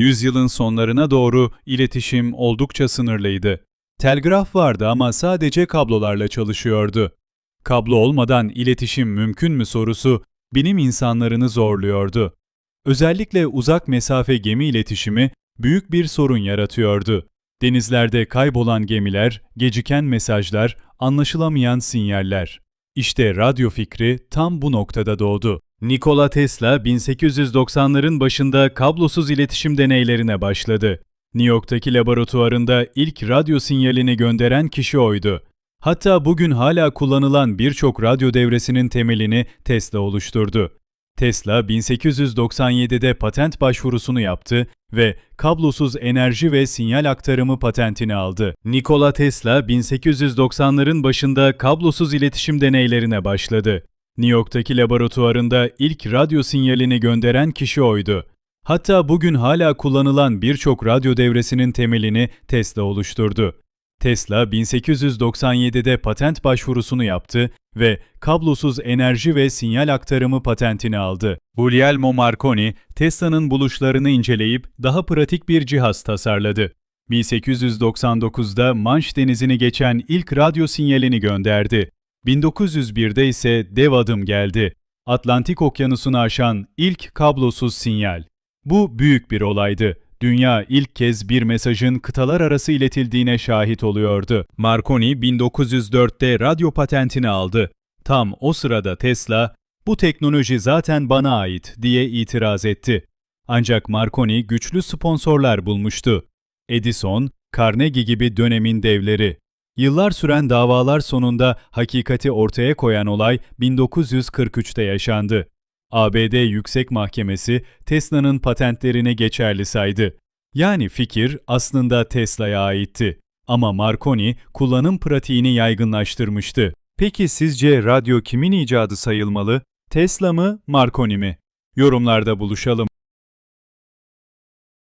Yüzyılın sonlarına doğru iletişim oldukça sınırlıydı. Telgraf vardı ama sadece kablolarla çalışıyordu. Kablo olmadan iletişim mümkün mü sorusu bilim insanlarını zorluyordu. Özellikle uzak mesafe gemi iletişimi büyük bir sorun yaratıyordu. Denizlerde kaybolan gemiler, geciken mesajlar, anlaşılamayan sinyaller. İşte radyo fikri tam bu noktada doğdu. Nikola Tesla 1890'ların başında kablosuz iletişim deneylerine başladı. New York'taki laboratuvarında ilk radyo sinyalini gönderen kişi oydu. Hatta bugün hala kullanılan birçok radyo devresinin temelini Tesla oluşturdu. Tesla 1897'de patent başvurusunu yaptı ve kablosuz enerji ve sinyal aktarımı patentini aldı. Nikola Tesla 1890'ların başında kablosuz iletişim deneylerine başladı. New York'taki laboratuvarında ilk radyo sinyalini gönderen kişi oydu. Hatta bugün hala kullanılan birçok radyo devresinin temelini Tesla oluşturdu. Tesla 1897'de patent başvurusunu yaptı ve kablosuz enerji ve sinyal aktarımı patentini aldı. Guglielmo Marconi, Tesla'nın buluşlarını inceleyip daha pratik bir cihaz tasarladı. 1899'da Manş Denizi'ni geçen ilk radyo sinyalini gönderdi. 1901'de ise dev adım geldi. Atlantik Okyanusu'nu aşan ilk kablosuz sinyal. Bu büyük bir olaydı. Dünya ilk kez bir mesajın kıtalar arası iletildiğine şahit oluyordu. Marconi 1904'te radyo patentini aldı. Tam o sırada Tesla, bu teknoloji zaten bana ait diye itiraz etti. Ancak Marconi güçlü sponsorlar bulmuştu. Edison, Carnegie gibi dönemin devleri. Yıllar süren davalar sonunda hakikati ortaya koyan olay 1943'te yaşandı. ABD Yüksek Mahkemesi Tesla'nın patentlerini geçerli saydı. Yani fikir aslında Tesla'ya aitti. Ama Marconi kullanım pratiğini yaygınlaştırmıştı. Peki sizce radyo kimin icadı sayılmalı? Tesla mı, Marconi mi? Yorumlarda buluşalım.